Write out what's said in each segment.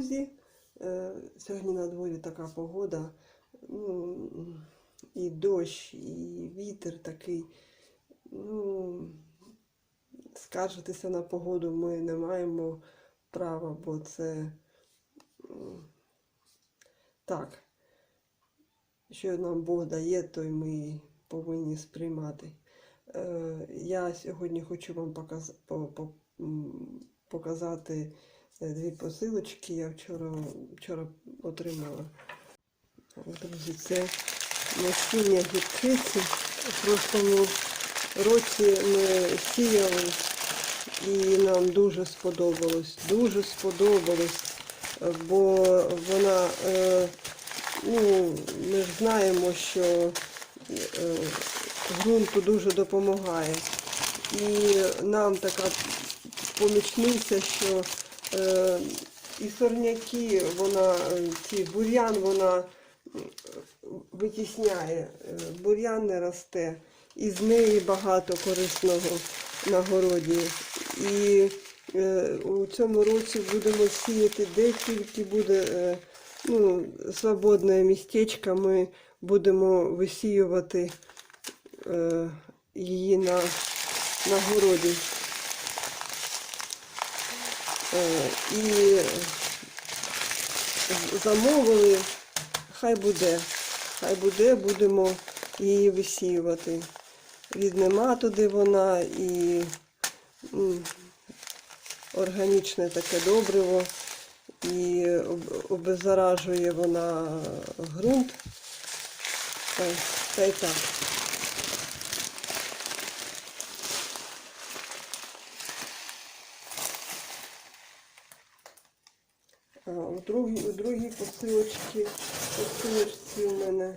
друзі. Е, Сьогодні на дворі така погода. Ну, і дощ, і вітер такий. Ну, скаржитися на погоду ми не маємо права, бо це так. Що нам Бог дає, то й ми повинні сприймати. Е, Я сьогодні хочу вам показ... по- по- м, показати дві посилочки. Я вчора, вчора отримала. Друзі, це насіння гірчиці. У прошлому році ми сіяли і нам дуже сподобалось. Дуже сподобалось, бо вона, е, ну, ми ж знаємо, що е, ґрунту дуже допомагає. І нам така помічниця, що і сорняки, вона, е, ці бур'ян вона витісняє, Е, бур'ян не росте, і з неї багато корисного на городі. І е, у цьому році будемо сіяти, де тільки буде е, ну, свободне містечко, ми будемо висіювати е, її на, на городі. Е, і замовили, хай буде, хай буде, будемо її висіювати. Ріднема туди вона і органічне таке добриво, і об- обеззаражує вона ґрунт. Та й так. У другій, у другій посилочці, посилочці у мене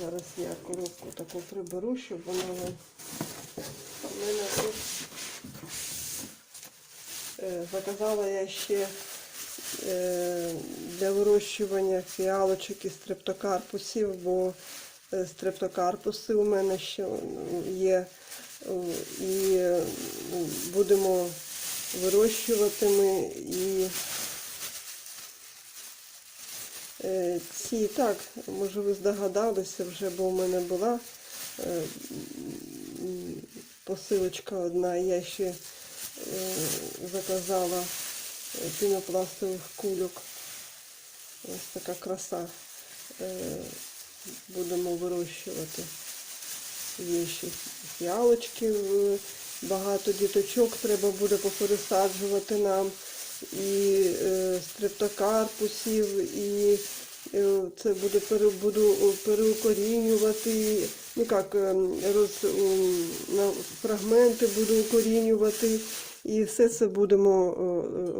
зараз я коробку таку приберу, щоб вона у мене тут е, заказала я ще е, для вирощування фіалочок і стрептокарпусів, бо е, стрептокарпуси у мене ще є. І будемо вирощувати ми і Ці так, може ви здогадалися вже, бо в мене була е, посилочка одна, я ще е, заказала е, пінопластових кульок. Ось така краса. Е, Будемо вирощувати. Є ще фіалочки, е, багато діточок треба буде попересаджувати нам і е, стрептокарпусів, і е, це буде буду переукорінювати, ну як е, роз, фрагменти буду укорінювати. І все це будемо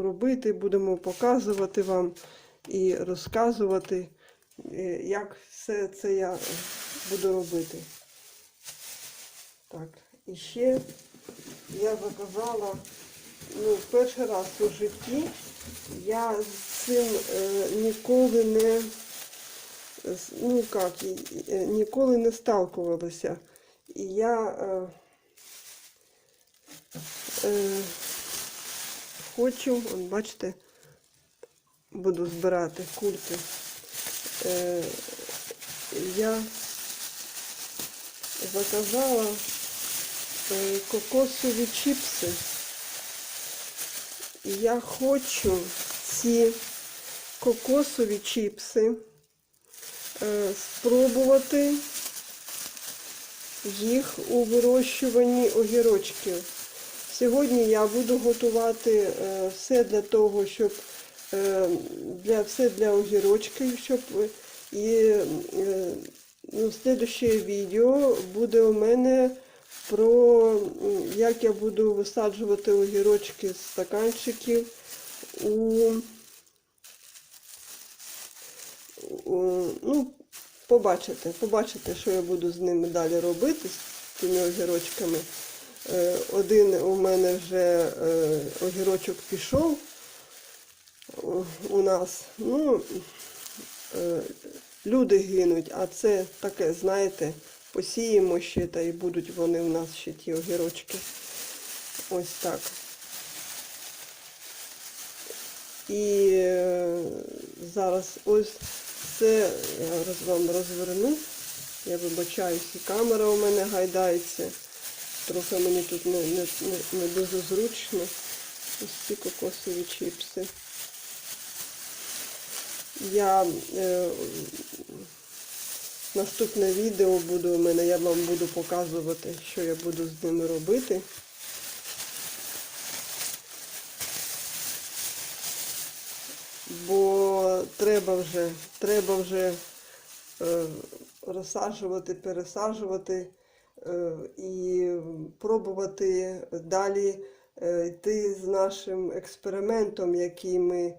робити, будемо показувати вам і розказувати, як все це я буду робити. Так, і ще я заказала ну, перший раз у житті я з цим е, ніколи не ну як, ніколи не сталкувалася. І я е, е, хочу, от бачите, буду збирати кульки. Е, я заказала е, кокосові чіпси. Я хочу ці кокосові чіпси е, спробувати їх у вирощуванні огірочків. Сьогодні я буду готувати е, все для того, щоб е, для, все для огірочків, щоб і ну, слідуще відео буде у мене про як я буду висаджувати огірочки з стаканчиків у, ну, побачите, побачите, що я буду з ними далі робити, з цими огірочками. Е, Один у мене вже е, огірочок пішов у- у нас. Ну, е, люди гинуть, а це таке, знаєте, посіємо ще, та і будуть вони у нас ще ті огірочки. Ось так. І е, зараз ось це я роз- вам розверну. Я вибачаюся, камера у мене гайдається. Трохи мені тут не, не, не дуже зручно. Ось ці кокосові чіпси. Я е, наступне відео буде у мене, я вам буду показувати, що я буду з ними робити. Бо треба вже, треба вже е, розсаджувати, пересаджувати е, і пробувати далі е, йти з нашим експериментом, який ми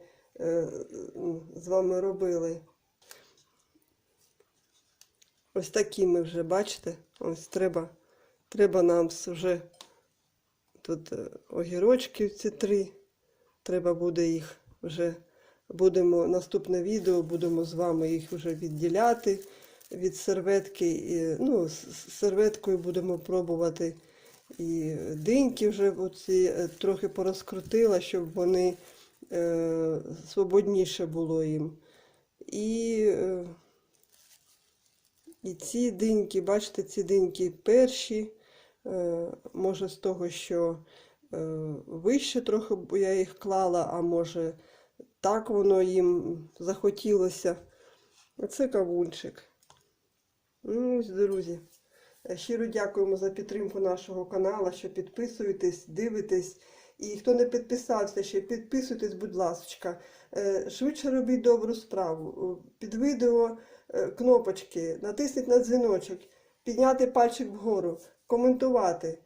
з вами робили. Ось такі ми вже, бачите? Ось треба, треба нам вже тут е, огірочки ці три. Треба буде їх вже будемо наступне відео, будемо з вами їх вже відділяти від серветки. І, ну, з серветкою будемо пробувати і диньки вже оці е, трохи порозкрутила, щоб вони е, свободніше було їм. І, е, і ці диньки, бачите, ці диньки перші, е, може з того, що е, вище трохи я їх клала, а може так воно їм захотілося. Оце кавунчик. Ну, ось, друзі. Щиро дякуємо за підтримку нашого каналу, що підписуєтесь, дивитесь. І хто не підписався ще, підписуйтесь, будь ласка. Е, Швидше робіть добру справу. Е, Під відео е, кнопочки, натисніть на дзвіночок, підняти пальчик вгору, коментувати,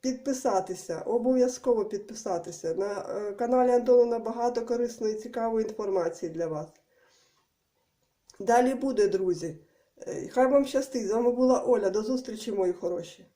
підписатися, обов'язково підписатися. На каналі Антона багато корисної і цікавої інформації для вас. Далі буде, друзі. Хай вам щастить. З вами була Оля. До зустрічі, мої хороші.